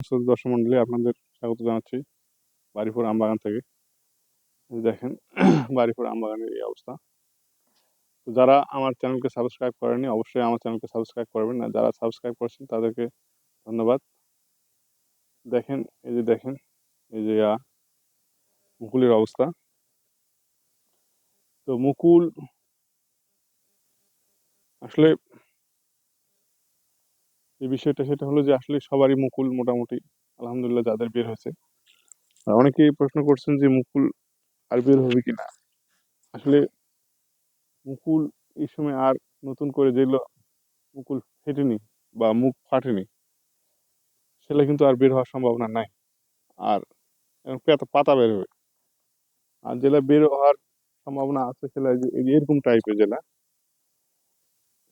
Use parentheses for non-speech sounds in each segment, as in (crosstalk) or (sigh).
শ্রোতা দর্শক মন্ডলী, আপনাদের স্বাগত জানাচ্ছি বাড়িপুর আমবাগান থেকে। দেখেন, (clears throat) বাড়িপুর আমবাগানের এই অবস্থা। তো যারা আমার চ্যানেলকে সাবস্ক্রাইব করেনি অবশ্যই আমার চ্যানেলকে সাবস্ক্রাইব করবেন। আর যারা সাবস্ক্রাইব করেছেন, তাদেরকে ধন্যবাদ। দেখেন, এই যে দেখেন, এই যে মুকুলের অবস্থা। তো মুকুল, আসলে এই বিষয়টা সেটা হলো যে আসলে সবারই মুকুল মোটামুটি, আলহামদুলিল্লাহ যাদের বের হয়েছে। আর অনেকেই প্রশ্ন করছেন যে মুকুল আর বের হবে কিনা। আসলে মুকুল এই সময় আর নতুন করে যেগুলো মুকুল ফেটেনি বা মুখ ফাটেনি, সেগুলো কিন্তু আর বের হওয়ার সম্ভাবনা নাই। আর পাতা বের হবে। আর যেটা বের হওয়ার সম্ভাবনা আছে সেটা এরকম টাইপের যেটা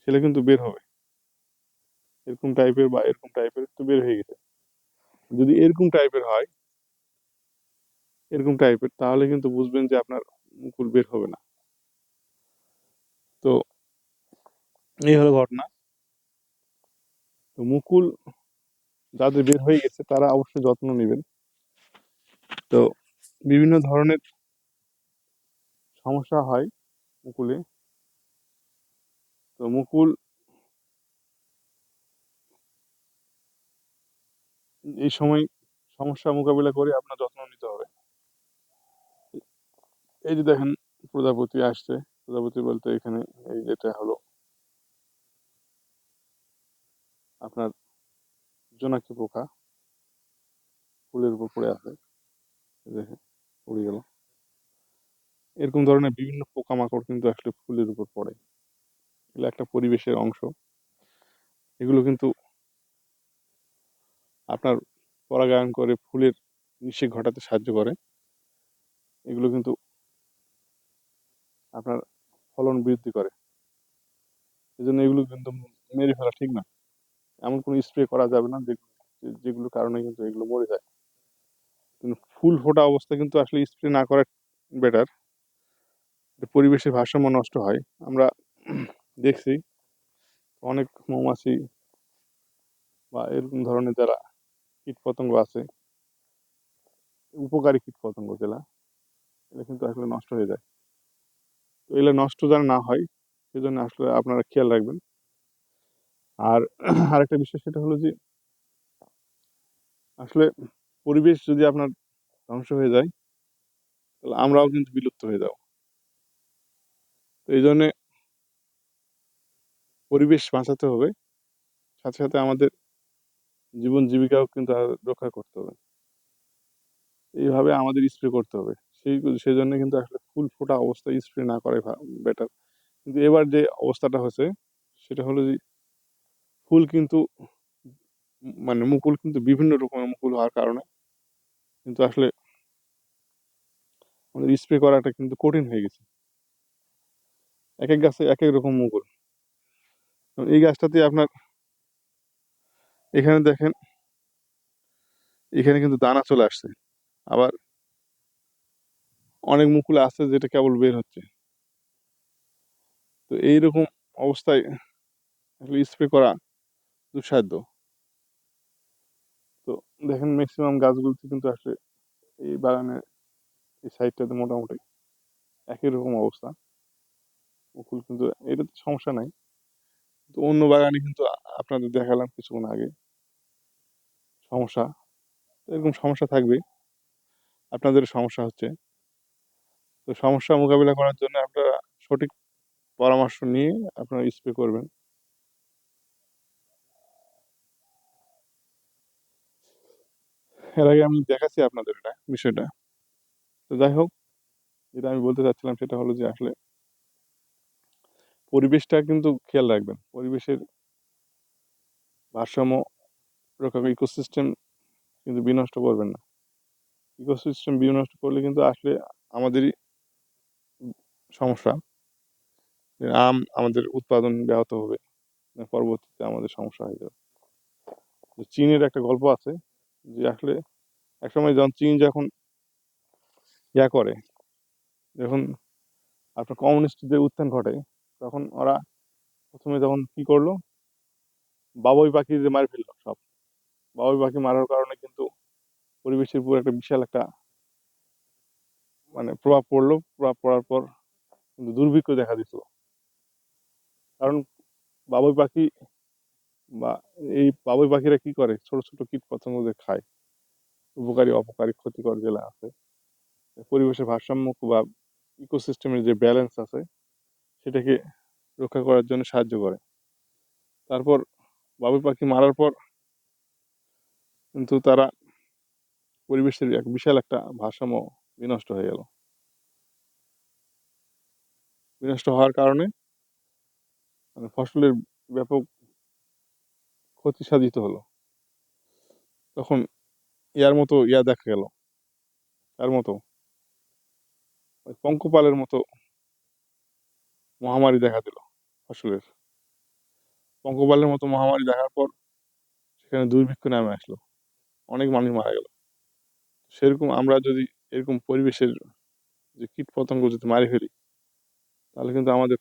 সেটা কিন্তু বের হবে। এরকম টাইপের বা এরকম টাইপের তো বের হয়ে গেছে। যদি এরকম টাইপের হয়, এরকম টাইপের তাহলে কিন্তু বুঝবেন যে আপনার মুকুল বের হবে না। তো এই হলো ঘটনা। তো মুকুল যাদের বের হয়ে গেছে, তারা অবশ্যই যত্ন নেবেন। তো বিভিন্ন ধরনের সমস্যা হয় মুকুলে। তো মুকুল এই সময় সমস্যা মোকাবিলা করে আপনার যত্ন নিতে হবে। এই যে দেখেন, প্রজাপতি আসছে। প্রজাপতি বলতে এখানে এই যেটা হলো আপনার জোনাকি পোকা। ফুলের উপর পড়ে আছে। দেখেন পড়ে গেল। এরকম ধরনের বিভিন্ন পোকামাকড় কিন্তু আসলে ফুলের উপর পড়ে। এগুলো একটা পরিবেশের অংশ। এগুলো কিন্তু আপনার পরাগায়ন করে ফুলের নিষেক ঘটাতে সাহায্য করে। এগুলো কিন্তু আপনার ফলন বৃদ্ধি করে। এই জন্য এগুলো কিন্তু মেরে ফেলা ঠিক না। এমন কোনো স্প্রে করা যাবে না যেগুলো যেগুলোর কারণে কিন্তু এগুলো মরে যায়। কিন্তু ফুল ফোটা অবস্থা কিন্তু আসলে স্প্রে না করা বেটার পরিবেশের ভারসাম্য নষ্ট হয়। আমরা দেখছি অনেক মৌমাছি বা এরকম ধরনের যারা কীট পতঙ্গ আছে। উপকারী কীট পতঙ্গ যেগুলা এটা কিন্তু আসলে নষ্ট হয়ে যায়। তো এগুলো নষ্ট যেন না হয়, সেজন্য আসলে আপনারা খেয়াল রাখবেন। আর (clears throat) আরেকটা বিষয় সেটা হলো যে, আসলে পরিবেশ যদি আপনার ধ্বংস হয়ে যায়, তাহলে আমরাও কিন্তু বিলুপ্ত হয়ে যাব। তো এই জন্যে পরিবেশ বাঁচাতে হবে। সাথে সাথে আমাদের জীবন জীবিকাও কিন্তু রক্ষা করতে হবে। এইভাবে আমাদের স্প্রে করতে হবে। সেই সেই জন্য কিন্তু আসলে ফুল ফোটা অবস্থায় স্প্রে না করে বেটার কিন্তু এবার যে অবস্থাটা হচ্ছে সেটা হলো যে, ফুল কিন্তু মানে মুকুল কিন্তু বিভিন্ন রকমের মুকুল হওয়ার কারণে কিন্তু আসলে আমাদের স্প্রে করাটা কিন্তু কঠিন হয়ে গেছে। এক এক গাছে এক এক রকম মুকুল। এই গাছটাতে আপনার এখানে দেখেন, এখানে কিন্তু দানা চলে আসছে। আবার অনেক মুকুল আছে যেটা কেবল বের হচ্ছে। তো এইরকম অবস্থায় স্প্রে করা দুঃসাধ্য। তো দেখেন ম্যাক্সিমাম গাছগুলোতে কিন্তু আসলে এই বাগানের এই সাইডটাতে মোটামুটি একই রকম অবস্থা। মুকুল কিন্তু এটা তো সমস্যা নাই। তো অন্য বাগানে কিন্তু আপনাদের দেখালাম কিছুক্ষণ আগে। সমস্যা, এরকম সমস্যা থাকবে। আপনাদের সমস্যা হচ্ছে। তো সমস্যা মোকাবিলা করার জন্য আপনারা সঠিক পরামর্শ নিয়ে আপনারা স্প্রে করবেন। এর আগে আমি দেখাচ্ছি আপনাদের এটা, বিষয়টা। তো যাই হোক, যেটা আমি বলতে চাচ্ছিলাম সেটা হলো যে আসলে পরিবেশটা কিন্তু খেয়াল রাখবেন। পরিবেশের ভারসাম্য রক্ষা ইকোসিস্টেম কিন্তু বিনষ্ট করবেন না। ইকোসিস্টেম বিনষ্ট করলে কিন্তু আসলে আমাদেরই সমস্যা। আম আমাদের উৎপাদন ব্যাহত হবে পরবর্তীতে আমাদের সমস্যা হয়ে যাবে। চীনের একটা গল্প আছে যে আসলে একসময় যখন চীন যখন ইয়া করে, যখন আপনার কমিউনিস্টদের উত্থান ঘটে, তখন ওরা প্রথমে যখন কি করল? বাবুই পাখিদের মারি ফেলল সব। বাবুই পাখি মারার কারণে কিন্তু পরিবেশের উপর একটা বিশাল একটা মানে প্রভাব পড়ল। প্রভাব পড়ার পর কিন্তু দুর্ভিক্ষ দেখা দিত কারণ বাবুই পাখি বা এই বাবুই পাখিরা কি করে? ছোট ছোট কীট পতঙ্গদের খায়, উপকারী, অপকারী, ক্ষতিকর যেগুলো আছে, পরিবেশের ভারসাম্য বা ইকোসিস্টেমের যে ব্যালেন্স আছে, সেটাকে রক্ষা করার জন্য সাহায্য করে। তারপর বাবুই পাখি মারার পর কিন্তু তারা পরিবেশের এক বিশাল একটা ভারসাম্য বিনষ্ট হয়ে গেল। বিনষ্ট হওয়ার কারণে মানে ফসলের ব্যাপক ক্ষতি সাধিত হলো। তখন ইয়ার মতো ইয়া দেখা গেল। তার মতো ওই পঙ্কপালের মতো মহামারী দেখা দিল ফসলের। পঙ্কপালের মতো মহামারী দেখার পর সেখানে দুর্ভিক্ষ নামে আসলো। অনেক মানুষ মারা গেল। সেরকম আমরা যদি এরকম পরিবেশের যে কীট পতঙ্গ যদি মারি ফেলি, তাহলে কিন্তু আমাদের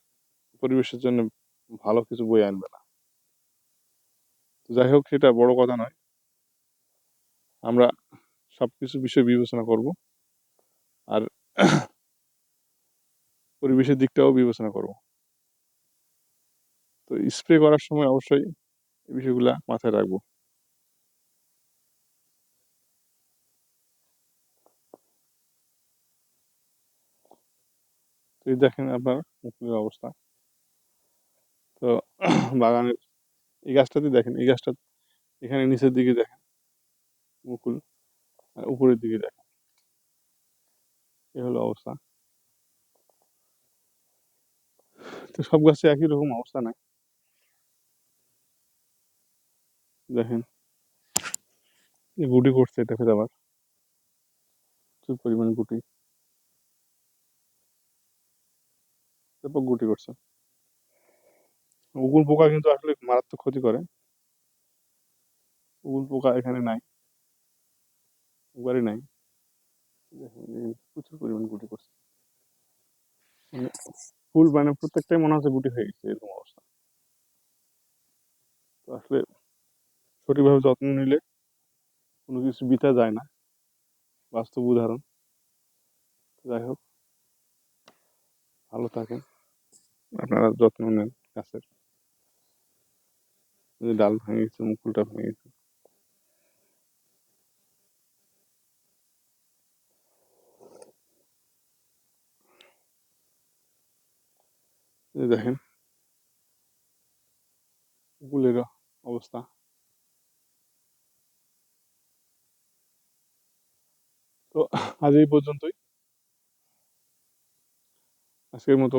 পরিবেশের জন্য ভালো কিছু বই আনবে না। তো যাই হোক, সেটা বড় কথা নয়। আমরা সব কিছু বিষয় বিবেচনা করব আর পরিবেশের দিকটাও বিবেচনা করব। তো স্প্রে করার সময় অবশ্যই এই বিষয়গুলা মাথায় রাখব। এই দেখেন আপনার মুকুলের অবস্থা। তো (clears throat) বাগানের এই গাছটাতে দেখেন, এই গাছটা এখানে নিচের দিকে দেখেন, মুকুল, আর উপরের দিকে দেখেন। এ হলো অবস্থা। তো সব গাছে একই রকম অবস্থা নাই দেখেন। গুটি করছে এটা ফের আবার। প্রচুর পরিমাণ গুটি। ব্যাপক গুটি করছে। উগুল পোকা কিন্তু আসলে মারাত্মক ক্ষতি করে। উগুল পোকা এখানে নাই। একবারই নাই। প্রচুর পরিমাণ গুটি করছে। মানে ফুল মানে প্রত্যেকটাই মনে হচ্ছে গুটি হয়ে গেছে, এরকম অবস্থা। তো আসলে সঠিকভাবে যত্ন নিলে কোনো কিছু বিতা যায় না। বাস্তব উদাহরণ। যাই হোক, ভালো থাকেন। আপনারা যত্ন নেন গাছের। ডাল ভেঙে গেছে, মুকুলটা ভেঙে গেছে। দেখেন মুকুলের অবস্থা। তো আজ এই পর্যন্তই। আজকের মতো